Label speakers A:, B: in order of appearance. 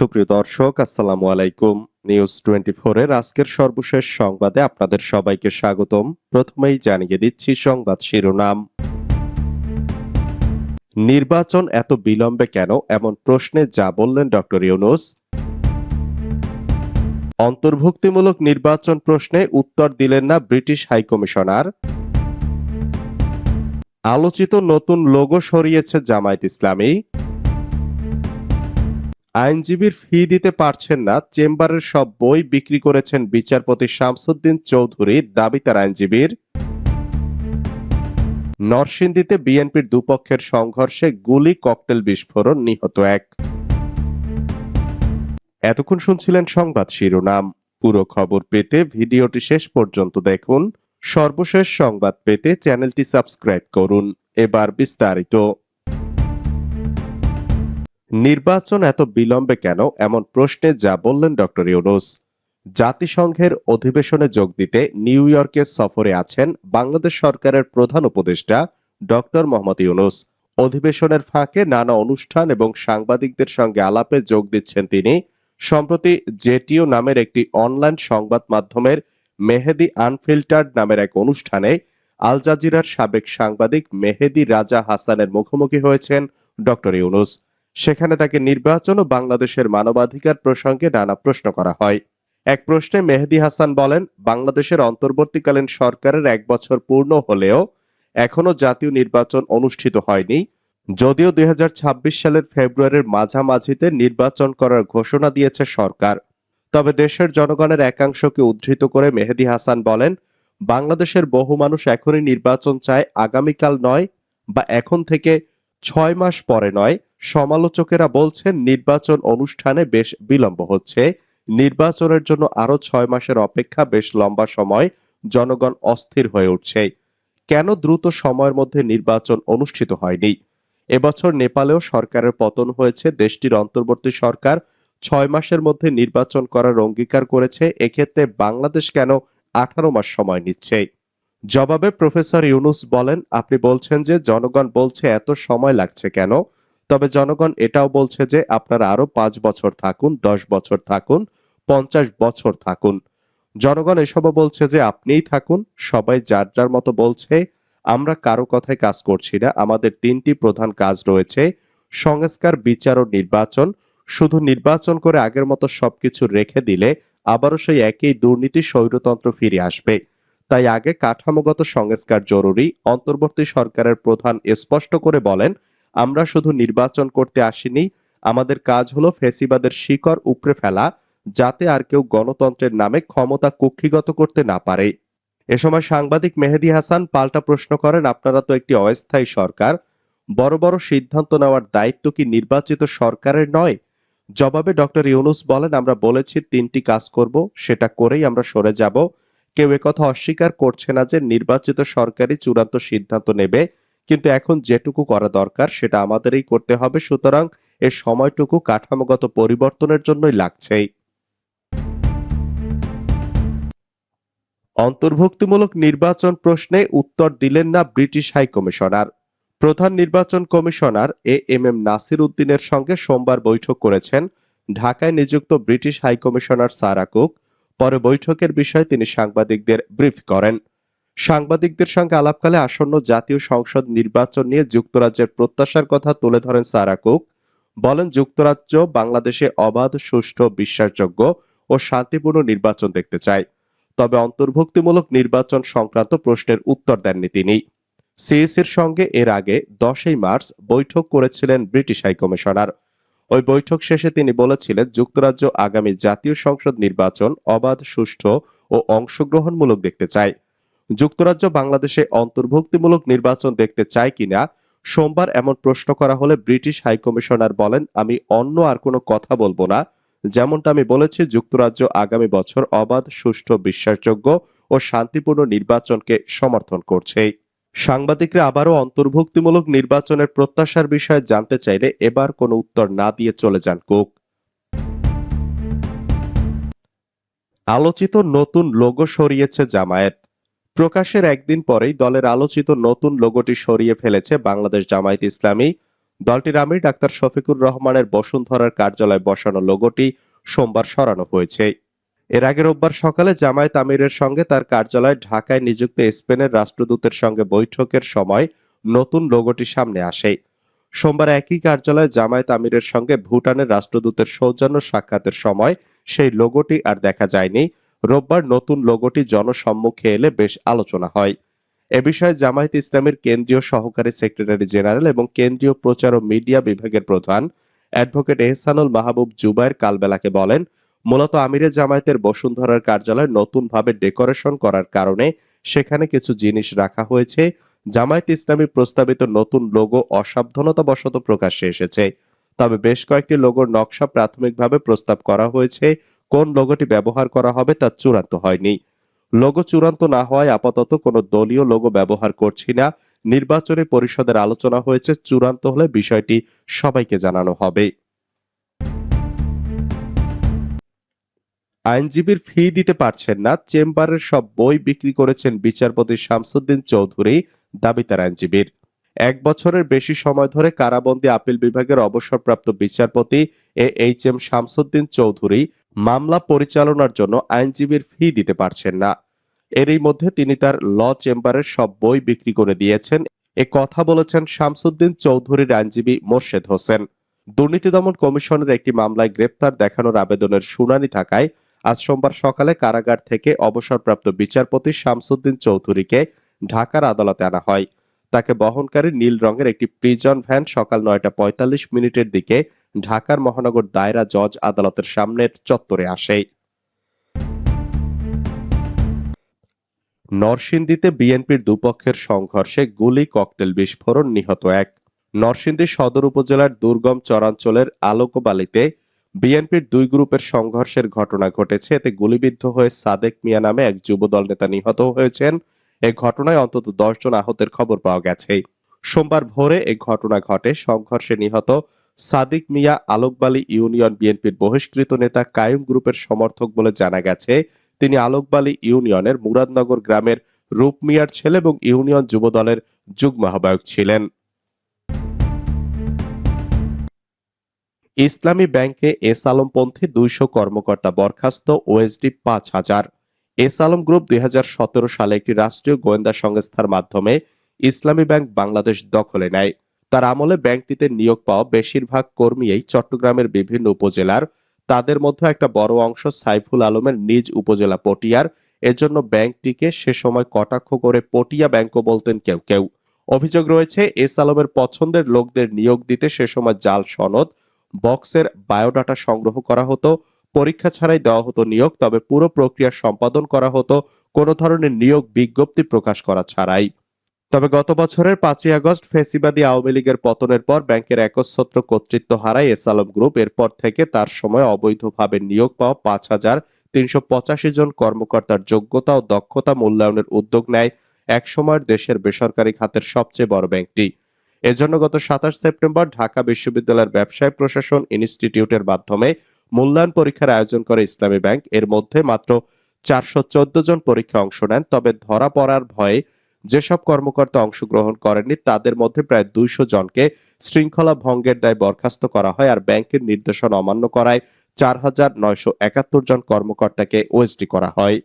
A: সুপ্রিয় দর্শক, আসসালামু আলাইকুম। নিউজ টোয়েন্টি এর আজকের সর্বশেষ সংবাদে আপনাদের সবাইকে স্বাগতম। প্রথমেই জানিয়ে দিচ্ছি সংবাদ শিরোনাম। নির্বাচন এত বিলম্বে কেন? এমন প্রশ্নে যা বললেন ডক্টর ইউনুস। অন্তর্ভুক্তিমূলক নির্বাচন প্রশ্নে উত্তর দিলেন না ব্রিটিশ হাইকমিশনার। আলোচিত নতুন লোগো সরিয়েছে জামায়াত ইসলামী। আইনজীবীর ফি দিতে পারছেন না, চেম্বারের সব বই বিক্রি করেছেন বিচারপতি শামসুদ্দিন চৌধুরী, দাবি তার আইনজীবীর। নরসিংদীতে বিএনপির দুপক্ষের সংঘর্ষে গুলি, ককটেল বিস্ফোরণ, নিহত এক। এতক্ষণ শুনছিলেন সংবাদ শিরোনাম। পুরো খবর পেতে ভিডিওটি শেষ পর্যন্ত দেখুন। সর্বশেষ সংবাদ পেতে চ্যানেলটি সাবস্ক্রাইব করুন। এবার বিস্তারিত। নির্বাচন এত বিলম্বে কেন? এমন প্রশ্নে যা বললেন ডক্টর ইউনুস। জাতিসংঘের অধিবেশনে যোগ দিতে নিউ ইয়র্কের সফরে আছেন বাংলাদেশ সরকারের প্রধান উপদেষ্টা ডক্টর মোহাম্মদ ইউনুস। অধিবেশনের ফাঁকে নানা অনুষ্ঠান এবং সাংবাদিকদের সঙ্গে আলাপে যোগ দিচ্ছেন তিনি। সম্প্রতি জেটিও নামের একটি অনলাইন সংবাদ মাধ্যমের মেহেদি আনফিল্টার্ড নামের এক অনুষ্ঠানে আল জাজিরার সাবেক সাংবাদিক মেহেদি রাজা হাসানের মুখোমুখি হয়েছেন ডক্টর ইউনুস। সেখানে তাকে নির্বাচন ও বাংলাদেশের মানবাধিকার প্রসঙ্গে নানা প্রশ্ন করা হয়। এক প্রশ্নে মেহেদি হাসান বলেন, বাংলাদেশের অন্তর্বর্তীকালীন সরকারের এক বছর পূর্ণ হলেও এখনও জাতীয় নির্বাচন অনুষ্ঠিত হয়নি। যদিও দু হাজার ছাব্বিশ সালের ফেব্রুয়ারির মাঝামাঝিতে নির্বাচন করার ঘোষণা দিয়েছে সরকার। তবে দেশের জনগণের একাংশকে উদ্ধৃত করে মেহেদি হাসান বলেন, বাংলাদেশের বহু মানুষ এখনই নির্বাচন চায় আগামীকাল নয় বা এখন থেকে ছয় মাস পরে নয়, সমালোচকেরা বলছেন নির্বাচন অনুষ্ঠানে বেশ বিলম্ব হচ্ছে। নির্বাচনের জন্য আরও ছয় মাসের অপেক্ষা বেশ লম্বা সময় জনগণ অস্থির হয়ে উঠছে। কেন দ্রুত সময়ের মধ্যে নির্বাচন অনুষ্ঠিত হয়নি? এবছর নেপালেও সরকারের পতন হয়েছে, দেশটির অন্তর্বর্তী সরকার ছয় মাসের মধ্যে নির্বাচন করার অঙ্গীকার করেছে, এক্ষেত্রে বাংলাদেশ কেন আঠারো মাস সময় নিচ্ছে? জবাবে প্রফেসর ইউনুস বলেন, আপনি বলছেন যে জনগণ বলছে এত সময় লাগছে কেন? তবে জনগণ এটাও বলছে যে আপনারা আরও পাঁচ বছর থাকুন, দশ বছর থাকুন, পঞ্চাশ বছর থাকুন। জনগণ এসবও বলছে যে আপনিই থাকুন, সবাই যার যার মতো বলছে, আমরা কারও কথায় কাজ করছি না, আমাদের তিনটি প্রধান কাজ রয়েছে, সংস্কার, বিচার ও নির্বাচন। শুধু নির্বাচন করে আগের মতো সবকিছু রেখে দিলে আবারও সেই একই দুর্নীতি, স্বৈরতন্ত্র ফিরে আসবে। তাই আগে কাঠামোগত সংস্কার জরুরি। অন্তর্বর্তী সরকারের প্রধান স্পষ্ট করে বলেন, আমরা শুধু নির্বাচন করতে আসিনি, আমাদের কাজ হলো ফেসিবাদের শিকড় উপড়ে ফেলা, যাতে আর কেউ গণতন্ত্রের নামে ক্ষমতা কুক্ষিগত করতে না পারে। এ সময় সাংবাদিক মেহেদি হাসান পাল্টা প্রশ্ন করেন, আপনারা তো একটি অস্থায়ী সরকার, বড় বড় সিদ্ধান্ত নেওয়ার দায়িত্ব কি নির্বাচিত সরকারের নয়? জবাবে ডক্টর ইউনুস বলেন, আমরা বলেছি তিনটি কাজ করব, সেটা করেই আমরা সরে যাব। কেউ একথা অস্বীকার করছে না যে নির্বাচিত সরকারই চূড়ান্ত সিদ্ধান্ত নেবে, কিন্তু এখন যেটুকু করা দরকার সেটা আমাদেরই করতে হবে, সুতরাং এ সময়টুকু কাঠামোগত পরিবর্তনের জন্যই লাগছেই। অন্তর্ভুক্তিমূলক নির্বাচন প্রশ্নে উত্তর দিলেন না ব্রিটিশ হাইকমিশনার। প্রধান নির্বাচন commissioner A M M Nasir উদ্দিনের সঙ্গে সোমবার বৈঠক করেছেন ঢাকায় নিযুক্ত ব্রিটিশ হাইকমিশনার সারা কুক। পরে বৈঠকের বিষয়ে তিনি সাংবাদিকদের ব্রিফ করেন। সাংবাদিকদের সঙ্গে আলাপকালে আসন্ন জাতীয় সংসদ নির্বাচন নিয়ে যুক্তরাজ্যের প্রত্যাশার কথা তুলে ধরেন সারা কুক। বলেন, যুক্তরাজ্য বাংলাদেশে অবাধ, সুষ্ঠু, বিশ্বাসযোগ্য ও শান্তিপূর্ণ নির্বাচন দেখতে চায়। তবে অন্তর্ভুক্তিমূলক নির্বাচন সংক্রান্ত প্রশ্নের উত্তর দেননি তিনি। সিএসির সঙ্গে এর আগে দশই মার্চ বৈঠক করেছিলেন ব্রিটিশ হাইকমিশনার। ওই বৈঠক শেষে তিনি বলেছিলেন, যুক্তরাজ্য আগামী জাতীয় সংসদ নির্বাচন অবাধ, সুষ্ঠু ও অংশগ্রহণমূলক দেখতে চায়। যুক্তরাজ্য বাংলাদেশে অন্তর্ভুক্তিমূলক নির্বাচন দেখতে চায় কিনা, সোমবার এমন প্রশ্ন করা হলে ব্রিটিশ হাইকমিশনার বলেন, আমি অন্য আর কোনো কথা বলব না। যেমনটা আমি বলেছি, যুক্তরাজ্য আগামী বছর অবাধ, সুষ্ঠু, বিশ্বাসযোগ্য ও শান্তিপূর্ণ নির্বাচনকে সমর্থন করছে সাংবাদিকরা আবারও অন্তর্ভুক্তিমূলক নির্বাচনের প্রত্যাশার বিষয়ে জানতে চাইলে এবার কোনো উত্তর না দিয়ে চলে যান কুক। আলোচিত নতুন লোগো সরিয়েছে জামায়াত। প্রকাশের একদিন পরেই দলের আলোচিত নতুন লোগোটি সরিয়ে ফেলেছে বাংলাদেশ জামায়াত ইসলামী। দলটির আমির ডাক্তার শফিকুর রহমানের বসুন্ধরার কার্যালয়ে বসানো লোগোটি সোমবার সরানো হয়েছে। এর আগে রোববার সকালে জামায়াত আমিরের সঙ্গে তার কার্যালয় ঢাকায় নিযুক্ত স্পেনের রাষ্ট্রদূতের সঙ্গে বৈঠকের সময় নতুন লোগোটি সামনে আসে। সোমবার একই কার্যালয়ে জামায়াত আমিরের সঙ্গে ভুটানের রাষ্ট্রদূতের সৌজন্য সাক্ষাতের সময় সেই লোগোটি আর দেখা যায়নি। রোববার নতুন লোগোটি জনসম্মুখে এলে বেশ আলোচনা হয়। এ বিষয়ে জামায়াত ইসলামের কেন্দ্রীয় সহকারী সেক্রেটারি জেনারেল এবং কেন্দ্রীয় প্রচার ও মিডিয়া বিভাগের প্রধান অ্যাডভোকেট এহসানুল মাহবুব জুবাইর কালবেলাকে বলেন মূলত আমিরে জামায়াতের বসুন্ধরার কার্যালয় নতুনভাবে ডেকোরেশন করার কারণে সেখানে কিছু জিনিস রাখা হয়েছে। জামায়াত ইসলামী প্রস্তাবিত নতুন লোগো অসাবধানতাবশত প্রকাশ্যে এসেছে। তবে বেশ কয়েকটি লোগোর নকশা প্রাথমিকভাবে প্রস্তাব করা হয়েছে। কোন লোগোটি ব্যবহার করা হবে তা চূড়ান্ত হয়নি। লোগো চূড়ান্ত না হওয়ায় আপাতত কোনো দলীয় লোগো ব্যবহার করছি না। নির্বাচনী পরিষদের আলোচনা হয়েছে। চূড়ান্ত হলে বিষয়টি সবাইকে জানানো হবে। আইনজীবীর ফি দিতে পারছেন না। চেম্বারের সব বই বিক্রি করেছেন বিচারপতি শামসুদ্দিন চৌধুরী দাবি তার আইনজীবীর। এক বছরের বেশি সময় ধরে কারাবন্দী আপিল বিভাগের অবসরপ্রাপ্ত বিচারপতি A H M Shamsuddin Chowdhury মামলা পরিচালনার জন্য আইনজীবীর ফি দিতে পারছেন না। এরই মধ্যে তিনি তার ল চেম্বারের সব বই বিক্রি করে দিয়েছেন। এ কথা বলেছেন শামসুদ্দিন চৌধুরীর আইনজীবী মোর্শেদ হোসেন। দুর্নীতি দমন কমিশনের একটি মামলায় গ্রেপ্তার দেখানোর আবেদনের শুনানি থাকায় আজ সোমবার সকালে কারাগার থেকে অবসরপ্রাপ্ত বিচারপতি শামসুদ্দিন চৌধুরীকে ঢাকার আদালতে আনা হয়। তাকে বহনকারী নীল রঙের একটি প্রিজন ভ্যান সকাল নয়টা পঁয়তাল্লিশ মিনিটের দিকে ঢাকার মহানগর দায়রা জজ আদালতের সামনের চত্বরে আসে। নরসিংদীতে বিএনপির দুপক্ষের সংঘর্ষে গুলি, ককটেল বিস্ফোরণ নিহত এক। নরসিংদী সদর উপজেলার দুর্গম চরাঞ্চলের আলোকবালিতে বিএনপির দুই গ্রুপের সংঘর্ষের ঘটনা ঘটেছে। এতে গুলিবিদ্ধ হয়ে সাদেক মিয়া নামে এক যুবদল নেতা নিহত হয়েছেন। এ ঘটনায় অন্তত দশ জন আহতের খবর পাওয়া গেছে। সোমবার ভোরে এই ঘটনা ঘটে। সংঘর্ষে নিহত সাদিক মিয়া আলোকবালী ইউনিয়ন বিএনপির বহিষ্কৃত নেতা কায়ুম গ্রুপের সমর্থক বলে জানা গেছে, তিনি আলোকবালী ইউনিয়নের মুরাদনগর গ্রামের রূপ মিয়ার ছেলে এবং ইউনিয়ন যুবদলের যুগ্ম আহ্বায়ক ছিলেন। ইসলামী ব্যাংকে এস আলমপন্থী দুইশো কর্মকর্তা বরখাস্ত ওএসডি পাঁচ হাজার। এস আলম গ্রুপ দুই সালে একটি রাষ্ট্রীয় গোয়েন্দা সংস্থার মাধ্যমে ইসলামী ব্যাংক বাংলাদেশ দখলে নেয়। তার আমলে ব্যাংকটিতে নিয়োগ পাওয়া বেশিরভাগ কর্মীই চট্টগ্রামের বিভিন্ন উপজেলার। তাদের মধ্যে একটা বড় অংশ সাইফুল আলমের নিজ উপজেলা পটিয়ার। এজন্য ব্যাংকটিকে সে সময় কটাক্ষ করে পটিয়া ব্যাংকও বলতেন কেউ কেউ। অভিযোগ রয়েছে, এস আলমের পছন্দের লোকদের নিয়োগ দিতে সে সময় জাল সনদ বক্সের বায়োডাটা সংগ্রহ করা হতো, পরীক্ষা ছাড়াই দেওয়া হতো নিয়োগ, তবে পুরো প্রক্রিয়া সম্পাদন করা হতো, কোনো ধরনের নিয়োগ বিজ্ঞপ্তি প্রকাশ করা ছাড়াই। তবে গত বছরের পাঁচই আগস্ট ফেসিবাদী আওয়ামী লীগের পতনের পর ব্যাংকের একচ্ছত্র কর্তৃত্ব হারায় এস আলম গ্রুপ। এরপর থেকে তার সময় অবৈধভাবে নিয়োগ পাওয়া পাঁচ হাজার তিনশো পঁচাশি জন কর্মকর্তার যোগ্যতা ও দক্ষতা মূল্যায়নের উদ্যোগ নেয় একসময়ের দেশের বেসরকারি খাতের সবচেয়ে বড় ব্যাংকটি। এজন্য গত সাতাশ সেপ্টেম্বর ঢাকা বিশ্ববিদ্যালয়ের ব্যবসায় প্রশাসন ইনস্টিটিউটের মাধ্যমে মূল্যায়ন পরীক্ষার আয়োজন করে ইসলামী ব্যাংক। এর মধ্যে মাত্র চারশো চোদ্দ জন পরীক্ষা অংশ নেন, তবে ধরা পড়ার ভয়ে যেসব কর্মকর্তা অংশগ্রহণ করেননি, তাদের মধ্যে প্রায় দুইশো জনকে শৃঙ্খলা ভঙ্গের দায় বরখাস্ত করা হয়, আর ব্যাংকের নির্দেশনা অমান্য করায় চার হাজার নয়শো একাত্তর জন কর্মকর্তাকে ওএসডি করা হয়।